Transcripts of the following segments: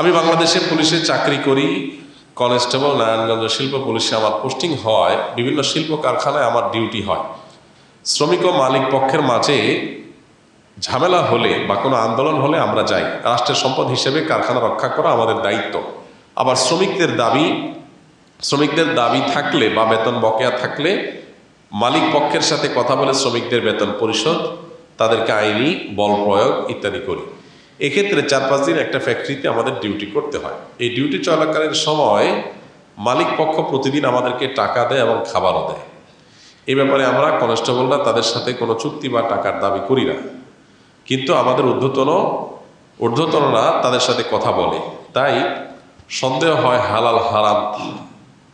আমি বাংলাদেশে পুলিশে চাকরি করি কনস্টেবল নারায়ণগঞ্জ শিল্প পুলিশে আমার পোস্টিং হয়, বিভিন্ন শিল্প কারখানায় আমার ডিউটি হয়। শ্রমিক ও মালিক পক্ষের মাঝে ঝামেলা হলে বা কোনো আন্দোলন হলে আমরা যাই। রাষ্ট্রের সম্পদ হিসেবে কারখানা রক্ষা করা আমাদের দায়িত্ব। আবার শ্রমিকদের দাবি শ্রমিকদের দাবি থাকলে বা বেতন বকেয়া থাকলে মালিক পক্ষের সাথে কথা বলে শ্রমিকদের বেতন পরিশোধ, তাদেরকে আইনি বল প্রয়োগ ইত্যাদি করি। এক্ষেত্রে চার পাঁচ দিন একটা ফ্যাক্টরিতে আমাদের ডিউটি করতে হয়। এই ডিউটি চলাকালীন সময় মালিক পক্ষ প্রতিদিন আমাদেরকে টাকা দেয় এবং খাবারও দেয়। এই ব্যাপারে আমরা কনস্টেবলরা তাদের সাথে কোনো চুক্তি বা টাকার দাবি করি না। কিন্তু আমাদের ঊর্ধ্বতন, ঊর্ধ্বতনরা তাদের সাথে কথা বলে। তাই সন্দেহ হয় হালাল, হারাম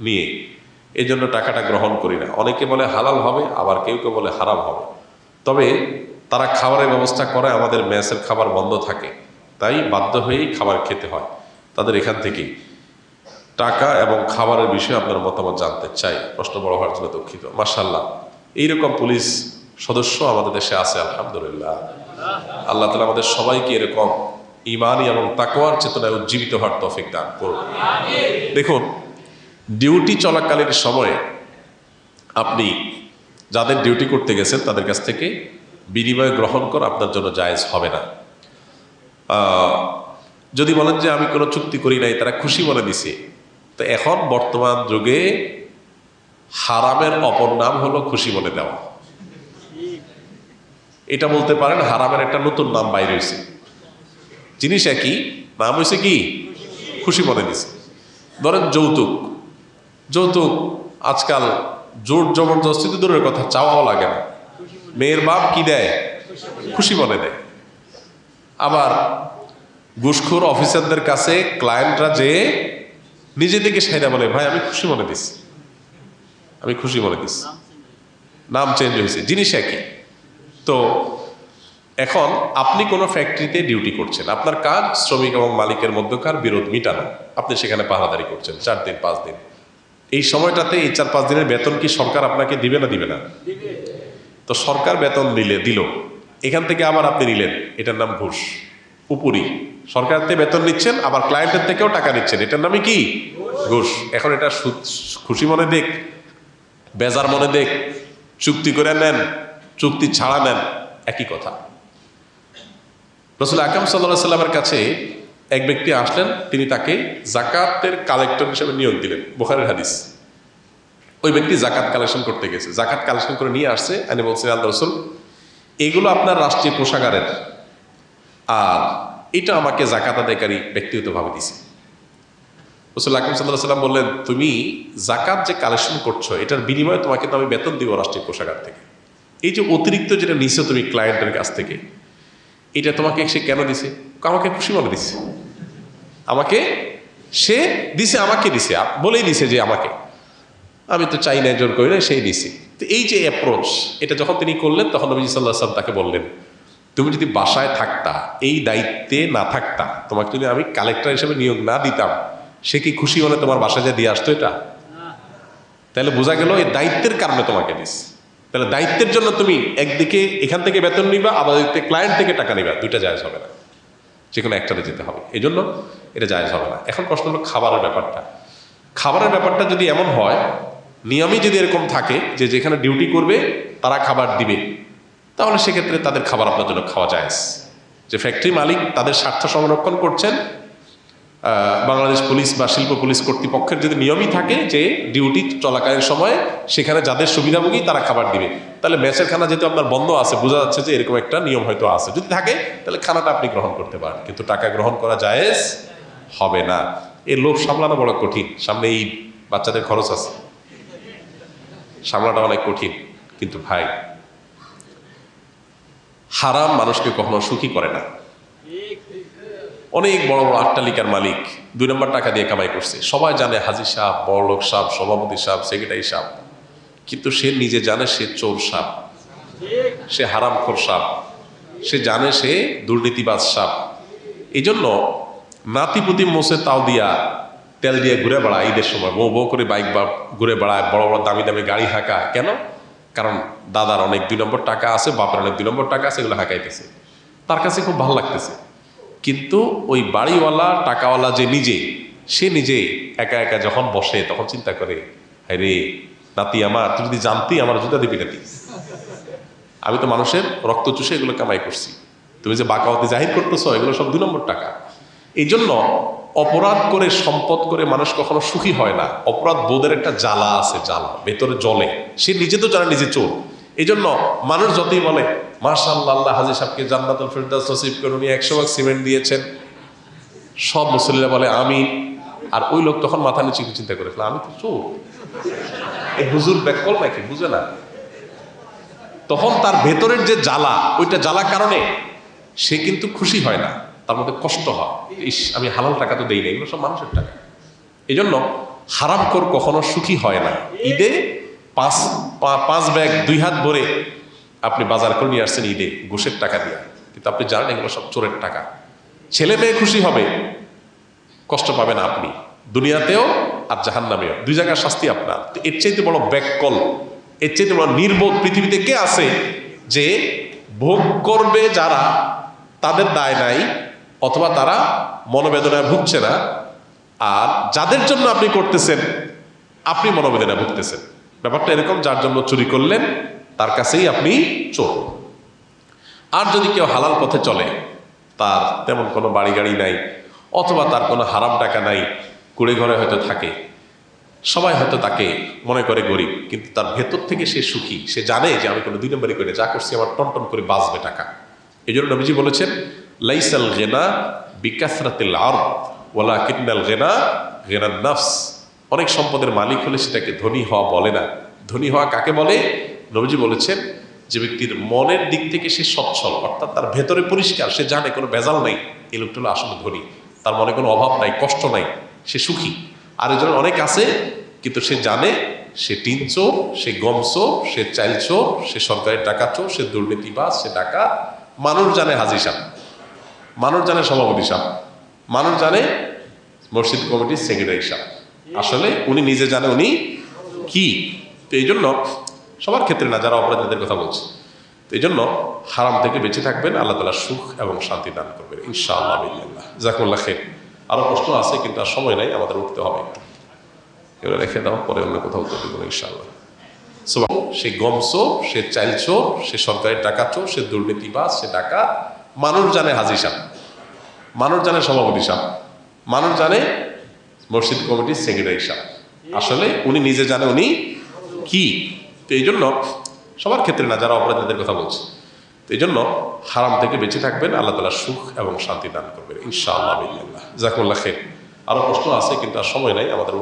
নিয়ে। এই টাকাটা গ্রহণ করি না। অনেকে বলে হালাল হবে, আবার কেউ কেউ বলে হারাম হবে। তবে তারা খাবারের ব্যবস্থা করে, আমাদের মেসের খাবার বন্ধ থাকে। তাই বাধ্য হয়েই খাবার খেতে হয়। তাদের এখান থেকেই। টাকা এবং খাবারের বিষয়ে আপনার মতামত জানতে চাই। প্রশ্ন বড় হওয়ার জন্য দুঃখিত। মার্শাল্লাহ এইরকম পুলিশ সদস্য আমাদের দেশে আছে, আলহামদুলিল্লাহ। আল্লাহ তালা আমাদের সবাইকে এরকম ইমানি এবং তাকোয়ার চেতনায় উজ্জীবিত হওয়ার তফিক দান করুন। দেখুন, ডিউটি চলাকালীন সময়ে আপনি যাদের ডিউটি করতে গেছেন, তাদের কাছ থেকে বিনিময় গ্রহণ করা আপনার জন্য জায়েজ হবে না। যদি বলেন যে আমি কোনো চুক্তি করি নাই, তারা খুশি মনে দিছে। তো এখন বর্তমান যুগে হারামের অপর নাম হলো খুশি মনে দেওয়া। এটা বলতে পারেন হারামের একটা নতুন নাম বাইরে হয়েছে। জিনিস একই, নাম হয়েছে কি? খুশি মনে দিছে। ধরেন যৌতুক। যৌতুক আজকাল জোর জবরদস্তি দূরের কথা, চাওয়াও লাগে না। মেয়ের বাপ কি দেয়? খুশি বলে দেয়। আবার ঘুষখোর অফিসারদের কাছে ক্লায়েন্টরা যে নিজে থেকে সাইডা বলে, ভাই, আমি খুশি মনে দিছি। আমি খুশি মনে দিছি। নাম চেঞ্জ হয়েছে। জিনিস একই। তো এখন আপনি কোনো ফ্যাক্টরিতে ডিউটি করছেন। আপনার কাজ শ্রমিক এবং মালিকের মধ্যকার বিরোধ মিটানো। আপনি সেখানে পাহারাদারি করছেন চার দিন, পাঁচ দিন। এই সময়টাতে এই চার, পাঁচ দিনের বেতন কি সরকার আপনাকে দিবে না দিবে না? তো সরকার বেতন দিলে, দিল। এখান থেকে আবার আপনি নিলেন, এটার নাম ঘুষ। উপরি। সরকার থেকে বেতন নিচ্ছেন, আবার ক্লায়েন্টের থেকেও টাকা নিচ্ছেন। এটার নামই কি? ঘুষ। এখন এটা খুশি মনে দেখ, বেজার মনে দেখ। চুক্তি করে নেন, চুক্তি ছাড়া নেন, একই কথা। রসুল আকাম সাল্লাহ সাল্লামের কাছে এক ব্যক্তি আসলেন, তিনি তাকে জাকাতের কালেক্টর হিসেবে নিয়োগ দিলেন। বোখারের হাদিস। ওই ব্যক্তি জাকাত কালেকশন করতে গেছে। জাকাত কালেকশন করে নিয়ে আসছে আমি বলছি, আল্লাহ রসুল, এগুলো আপনার রাষ্ট্রীয় কোষাগারের আর এটা আমাকে জাকাত আদায়কারী ব্যক্তিগতভাবে দিছে। রসুল আকিম সাল্লাহ সাল্লাম বললেন, তুমি জাকাত যে কালেকশন করছ, এটার বিনিময়ে তোমাকে তো আমি বেতন দিব রাষ্ট্রীয় কোষাগার থেকে। এই যে অতিরিক্ত যেটা নিছো তুমি ক্লায়েন্টের কাছ থেকে, এটা তোমাকে সে কেন দিছে? আমাকে খুশি মনে দিছে। আমাকে সে দিছে, আমাকে দিছে। বলেই দিছে যে আমাকে। আমি তো চাই না জোর করি না সেই দিছি তো এই যে অ্যাপ্রোচ এটা যখন তিনি করলেন, তখন নবী সাল্লাহ সাল্লাম তাকে বললেন, তুমি যদি বাসায় থাকতা, এই দায়িত্বে না থাকতা, তোমাকে যদি আমি কালেক্টর হিসেবে নিয়োগ না দিতাম, সে কি খুশি হলে তোমার বাসায় যা দিয়ে আসতো এটা? তাহলে বোঝা গেল এই দায়িত্বের কারণে তোমাকে দিস। তাহলে দায়িত্বের জন্য তুমি একদিকে এখান থেকে বেতন নিবা, আবার একদিকে ক্লায়েন্ট থেকে টাকা নিবা, দুইটা জায়জ হবে না। যে কোনো একটাতে যেতে হবে। এই জন্য এটা জায়জ হবে না। এখন প্রশ্ন হলো খাবারের ব্যাপারটা। খাবারের ব্যাপারটা যদি এমন হয় নিয়মই যদি এরকম থাকে যে যেখানে ডিউটি করবে, তারা খাবার দিবে, তাহলে সেক্ষেত্রে তাদের খাবার আপনার জন্য খাওয়া যায় যে ফ্যাক্টরি মালিক তাদের স্বার্থ সংরক্ষণ করছেন বাংলাদেশ পুলিশ বা শিল্প পুলিশ কর্তৃপক্ষের যদি নিয়মই থাকে যে ডিউটি চলাকালীন সময় সেখানে যাদের সুবিধাভোগী তারা খাবার দিবে। তাহলে ম্যাচের খানা যেহেতু আপনার বন্ধ আছে, বোঝা যাচ্ছে যে এরকম একটা নিয়ম হয়তো আছে। যদি থাকে, তাহলে খানাটা আপনি গ্রহণ করতে পারেন। কিন্তু টাকা গ্রহণ করা জায়েজ হবে না। এর লোভ সামলানো বড় কঠিন। সামনে এই বাচ্চাদের খরচ আছে। সামলাটা অনেক কঠিন, কিন্তু ভাই, হারাম মানুষকে কখনো সুখী করে না। অনেক বড় বড় আট্টালিকার মালিক দুই নম্বর টাকা দিয়ে কামাই করছে। সবাই জানে হাজি সাহ বড়লোক সাহ সভাপতি সাহ সেক্রেটারি সাহ কিন্তু সে নিজে জানে সে চোর সাপ সে হারামখোর সাপ সে জানে সে দুর্নীতিবাজ সাপ এই জন্য নাতিপুতি মোসে তাও দিয়া তেল দিয়ে ঘুরে বেড়ায় ঈদের সময়। বউ বউ করে বাইক বা ঘুরে বেড়ায়, বড় বড় দামি দামি গাড়ি হাঁকা কেন? কারণ দাদার অনেক দুই নম্বর টাকা আছে, বাপের অনেক দুই নম্বর টাকা আছে, এগুলো হাঁকাইতেছে। তার কাছে খুব ভালো লাগতেছে। কিন্তু ওই বাড়িওয়ালা, টাকাওয়ালা যে নিজে, সে নিজে একা একা যখন বসে, তখন চিন্তা করে হ্যাঁ রে, নাতি আমার, তুই যদি জানতি, আমার জুতা দিবি নাতি আমি তো মানুষের রক্ত চুষে এগুলো কামাই করছি। তুমি যে বাকাওয়াতে জাহির করতেছ, এগুলো সব দুই নম্বর টাকা। এই জন্য অপরাধ করে সম্পদ করে মানুষ কখনো সুখী হয় না। অপরাধ বোধের একটা জ্বালা আছে, জ্বালা, ভেতরে জলে। সে নিজে তো জানে, নিজে চোর। এই জন্য মানুষ যতই বলে মার্শাল্লাহ আল্লাহ হাজি সাহেবকে জান্নাতুল ফেরদাস নসিব করে উনি একশো ভাগ সিমেন্ট দিয়েছেন। সব মুসলিরা বলে আমি আর ওই লোক তখন মাথা নিচে চিন্তা করে আমি তো চোর। এই হুজুর ব্যাকল নাকি? বুঝে না। তখন তার ভেতরের যে জ্বালা, ওইটা জ্বালা কারণে সে কিন্তু খুশি হয় না। তার মধ্যে কষ্ট হয়। ইস, আমি হালাল টাকা তো দেই না এগুলো সব মানুষের টাকা। এই জন্য হারামখোর কখনো সুখী হয় না। ঈদে পাঁচ পাঁচ ব্যাগ, দুই হাত ভরে আপনি বাজার করে নিয়ে আসছেন ঈদে, ঘুষের টাকা দিয়ে। কিন্তু আপনি জানেন এগুলো সব চোরের টাকা। ছেলে মেয়ে খুশি হবে, কষ্ট পাবেন আপনি। দুনিয়াতেও আর জাহান নামেও দুই জায়গার শাস্তি আপনার। এর চাইতে বড় ব্যাককল, এর চাইতে বড় নির্বোধ পৃথিবীতে কে আছে যে ভোগ করবে যারা তাদের দায় নাই অথবা তারা মনোবেদনায় ভুগছে না। আর যাদের জন্য আপনি করতেছেন, আপনি মনোবেদনায় ভুগতেছেন। ব্যাপারটা এরকম, যার জন্য চুরি করলেন, তার কাছেই আপনি চোর। আর যদি কেউ হালাল পথে চলে, তার তেমন কোনো বাড়ি গাড়ি নাই, অথবা তার কোনো হারাম টাকা নাই, কুড়ে ঘরে হয়তো থাকে। সবাই হয়তো তাকে মনে করে গরিব, কিন্তু তার ভেতর থেকে সে সুখী। সে জানে যে আমি কোনো দুই নম্বরই করে, যা করছি আমার টন টন করে বাঁচবে টাকা। এই জন্য নবীজি বলেছেন লাইসাল গেনা বিকাসরাতিল আর ওলা কিন্নাল গেনা গেনার নাফস অনেক সম্পদের মালিক হলে সেটাকে ধনী হওয়া বলে না। ধনী হওয়া কাকে বলে? নবীজি বলেছেন যে ব্যক্তির মনের দিক থেকে সে সচ্ছল, অর্থাৎ তার ভেতরে পরিষ্কার, সে জানে কোনো ভেজাল নাই। এই লোকটা হলো আসলে ধনী। তার মনে কোনো অভাব নাই, কষ্ট নাই, সে সুখী। আর একজন অনেক আছে, কিন্তু সে জানে সে টিন চোর, সে গম চোর, সে চাইল চোর, সে সরকারি টাকা চোর, সে দুর্নীতিবাজ, সে টাকা মানুষ জানে হাজি সাহেব। মানুষ জানে সভাপতি সাহেব মানুষ জানে মসজিদ কমিটির সেক্রেটারি সাহেব আসলে উনি নিজে জানে উনি কি। তো এই জন্য সবার ক্ষেত্রে না, যারা অপরাধীদের কথা বলছে, তো এই জন্য হারাম থেকে বেঁচে থাকবেন, আল্লাহ তালা সুখ এবং শান্তি দান করবেন, ইনশাআল্লাহ জাকুল্লাহ খের আরও প্রশ্ন আছে, কিন্তু আর সময় নাই, আমাদের উঠতে হবে এগুলো রেখে দাও, পরে অন্য কোথাও উত্তর দেবো, ইনশাআল্লাহ। সে গম চোর, সে চাইল চোর, সে সরকারি টাকা চোর, সে দুর্নীতিবাজ, সে টাকা মানুষ জানে হাজি সাহেব। মানুষ জানে সভাপতি সাহেব। মানুষ জানে মসজিদ কমিটির সেক্রেটারি সাহেব। আসলে উনি নিজে জানে উনি কি। তো এই জন্য সবার ক্ষেত্রে না, যারা অপরাধীদের কথা বলছে। তো এই জন্য হারাম থেকে বেঁচে থাকবেন, আল্লাহ তালা সুখ এবং শান্তি দান করবেন, ইনশাআল্লাহ জাকুল্লাহ খের আরও প্রশ্ন আছে, কিন্তু আর সময় নাই, আমাদের